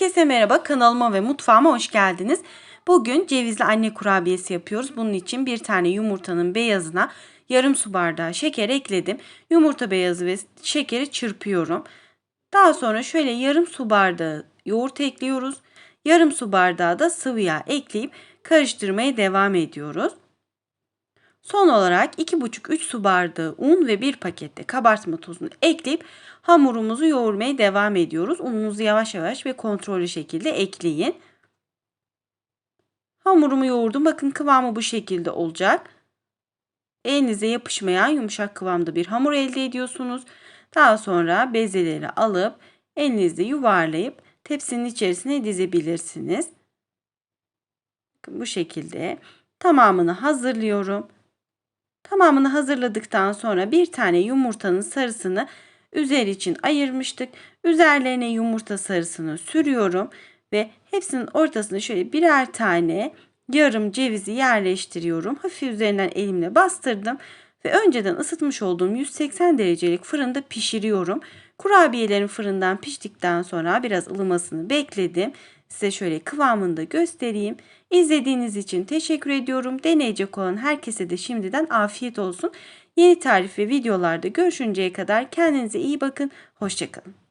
Herkese merhaba kanalıma ve mutfağıma hoş geldiniz. Bugün cevizli anne kurabiyesi yapıyoruz. Bunun için bir tane yumurtanın beyazına yarım su bardağı şeker ekledim. Yumurta beyazı ve şekeri çırpıyorum. Daha sonra şöyle yarım su bardağı yoğurt ekliyoruz. Yarım su bardağı da sıvı yağ ekleyip karıştırmaya devam ediyoruz. Son olarak 2,5-3 su bardağı un ve 1 pakette kabartma tozunu ekleyip hamurumuzu yoğurmaya devam ediyoruz. Ununuzu yavaş yavaş ve kontrollü şekilde ekleyin. Hamurumu yoğurdum. Bakın kıvamı bu şekilde olacak. Elinize yapışmayan yumuşak kıvamda bir hamur elde ediyorsunuz. Daha sonra bezeleri alıp elinizde yuvarlayıp tepsinin içerisine dizebilirsiniz. Bu şekilde tamamını hazırlıyorum. Tamamını hazırladıktan sonra bir tane yumurtanın sarısını üzer için ayırmıştık. Üzerlerine yumurta sarısını sürüyorum ve hepsinin ortasına şöyle birer tane yarım cevizi yerleştiriyorum. Hafif üzerinden elimle bastırdım ve önceden ısıtmış olduğum 180 derecelik fırında pişiriyorum. Kurabiyelerin fırından piştikten sonra biraz ılımasını bekledim. Size şöyle kıvamını da göstereyim. İzlediğiniz için teşekkür ediyorum. Deneyecek olan herkese de şimdiden afiyet olsun. Yeni tarif ve videolarda görüşünceye kadar kendinize iyi bakın. Hoşçakalın.